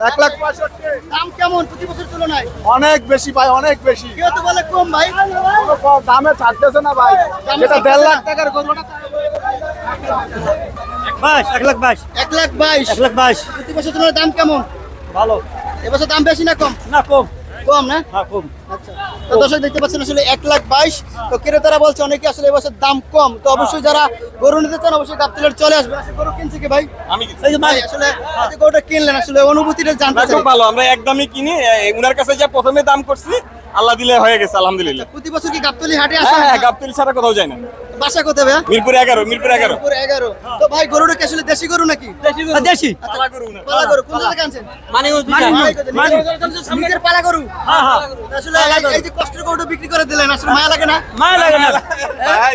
এক লাখ দাম কেমন প্রতি বছর তুলনায়? অনেক বেশি ভাই অনেক বেশি। কেউ তো বলে কম ভাই। দামে ছাড়তেছে না ভাই। দামে দেড় লাখ টাকার গরু বাইশ এক লাখ বাইশ। এক লাখ বাইশ। এক লাখ বাইশ। প্রতি বছর তুলনায় দাম কেমন? ভালো। এবছর দাম বেশি না কম? না কম। কম না? হ্যাঁ কম। আচ্ছা। তো দর্শক দেখতে পাচ্ছেন আসলে এক লাখ বাইশ। তো ক্রেতারা বলছে অনেকে আসলে এবছর দাম কম। তো অবশ্যই যারা গরু নিতে চান অবশ্যই গাবতলার চলে আসলে গরু কিনছে কি ভাই? আমি এই যে ভাই আসলে আজকে গরুটা কিনলেন আসলে অনুভূতিটা জানতে চাই খুব ভালো। আমরা একদমই কিনি। উনার কাছে যা প্রথমে দাম করছি আল্লাহ দিলে হয়ে গেছে আলহামদুলিল্লাহ। প্রতি বছর কি গাবতলি হাটে হ্যাঁ আসে হ্যাঁ গাবতলি ছাড়া কোথাও যায় না। বাসা কোথায় ভাই মিরপুর এগারো মিরপুর এগারো। পুরো এগারো। তো ভাই গরুটা কি আসলে দেশি গরু নাকি? দেশি পালা গরু উনার। পালা গরু কোন জায়গা আনছেন? মানে নিজের- পালা গরু। হ্যাঁ হ্যাঁ। আসলে এই- যে কষ্টের গরুটা বিক্রি করে দিলেন আসলে মায়া লাগে না? মায়া লাগে না।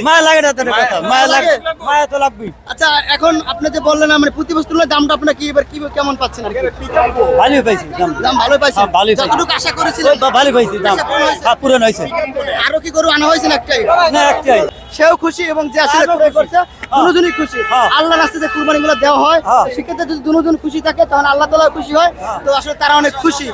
মায়া লাগে না তোর কথা। মায়া লাগে? মায়া তো লাগবেই। আচ্ছা এখন আপনি যে বললেন না, মানে প্রতি বস্তুর দামটা আপনার কি এবার কি কেমন পাচ্ছেন আর কি? ভালোই পাইছি দাম। দাম ভালো হ্যাঁ, পাইছি। যতটুকু আশা করেছিলেন ভালোই পাইছি দাম। পূরণ হয়েছে? হ্যাঁ পূরণ হয়েছে। আরও কি গরু আনা হয়েছে না একটাই? না একটাই। সেও খুশি এবং যে আসলে আরও করছে দুজনই খুশি। আল্লাহর আল্লাহ রাস্তায় যে কুরবানি গুলো দেওয়া হয় হ্যাঁ। সেক্ষেত্রে যদি দুজন খুশি থাকে তখন আল্লাহ তালা খুশি হয়। তো আসলে তারা অনেক খুশি।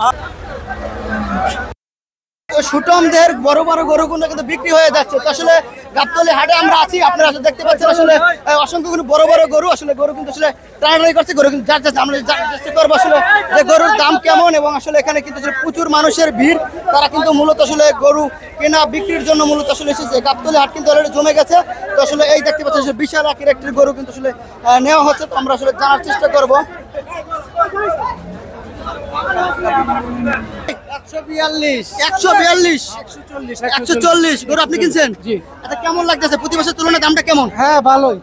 সুটমদের বড় বড় গরুগুলো কিন্তু বিক্রি হয়ে যাচ্ছে। তো আসলে গাবতলি হাটে আমরা আছি আপনারা আসলে দেখতে পাচ্ছেন আসলে আহ, অসংখ্য কিন্তু বড় বড় গরু আসলে গরু কিন্তু আসলে টানাটানি করছে গরু কিন্তু যাচ্ছে আমরা চেষ্টা করব আসলে যে গরুর দাম কেমন এবং আসলে এখানে কিন্তু প্রচুর মানুষের ভিড়। তারা কিন্তু মূলত আসলে গরু কেনা বিক্রির জন্য মূলত আসলে এসেছে। গাবতলি হাট কিন্তু অলরেডি জমে গেছে। তো আসলে এই দেখতে পাচ্ছেন বিশাল আকারের একটি গরু কিন্তু আসলে নেওয়া হচ্ছে। তো আমরা আসলে জানার চেষ্টা করব। একশো বিয়াল্লিশ। একশো চল্লিশ। গরু আপনি কিনছেন? আচ্ছা কেমন লাগতেছে? প্রতি বছর তুলনায় দামটা কেমন? হ্যাঁ ভালোই।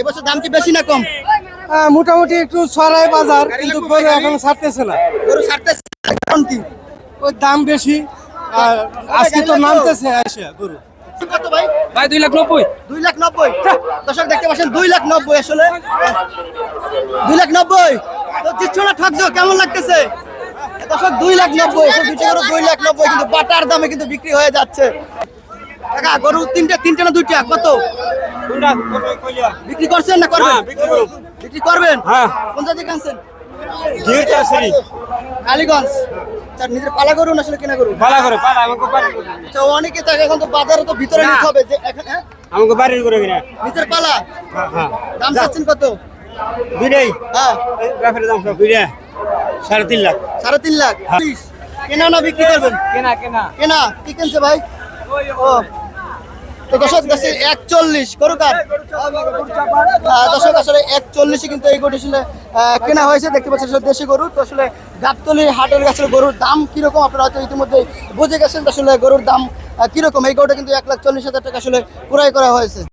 এবছর দাম কি বেশি না কম? হ্যাঁ, মোটামুটি একটু ছড়াই বাজার কিন্তু গরু এখন ছাড়তেছে না। গরু ছাড়তেছে কারণ কি? ওই দাম বেশি আর আজকে তো নামতেছে এসে গরু। কত ভাই? ভাই দুই লাখ নব্বই। দুই লাখ নব্বই? দর্শক দেখতে পাচ্ছেন দুই লাখ নব্বই আসলে। দুই লাখ নব্বই? তো দিচ্ছ না ঠকছো কেমন লাগতেছে? দর্শক দুই লাখ নব্বই গরু দুই লাখ নব্বই কিন্তু বাটার দামে কিন্তু বিক্রি হয়ে যাচ্ছে। কাকা গরু তিনটা তিনটা না দুইটা? কত? বিক্রি করছেন না করবেন? বিক্রি করবেন? হ্যাঁ। কোন আনছেন গিয়ে কালীগঞ্জ। স্যার নিজের পালা করুন আসলে কেনা করুন পালা করে পালা আমাকে তো অনেকে থাকে এখন তো বাজারে তো ভিতরে নিতে হবে যে এখন হ্যাঁ? আমাকে বাড়ির করে কিনা নিজের পালা? হ্যাঁ দাম চাচ্ছেন কত? দুইটাই? হ্যাঁ। ব্যাপারের দাম সব দুইটা সাড়ে তিন লাখ। সাড়ে তিন লাখ। কেনা না বিক্রি করবেন? কেনা কেনা। কেনা? কি কিনছে ভাই? ও। তো দশক দশে একচল্লিশ। করুক আর আসলে একচল্লিশে কিন্তু এই আসলে কেনা হয়েছে। দেখতে পাচ্ছেন আসলে দেশি গরু। তো আসলে গাবতলি হাটের আসলে গরুর দাম কীরকম? আপনারা হয়তো ইতিমধ্যে বুঝে গেছেন আসলে গরুর দাম কীরকম? এই গরুটা কিন্তু এক লাখ চল্লিশ হাজার টাকা আসলে ক্রয় করা হয়েছে।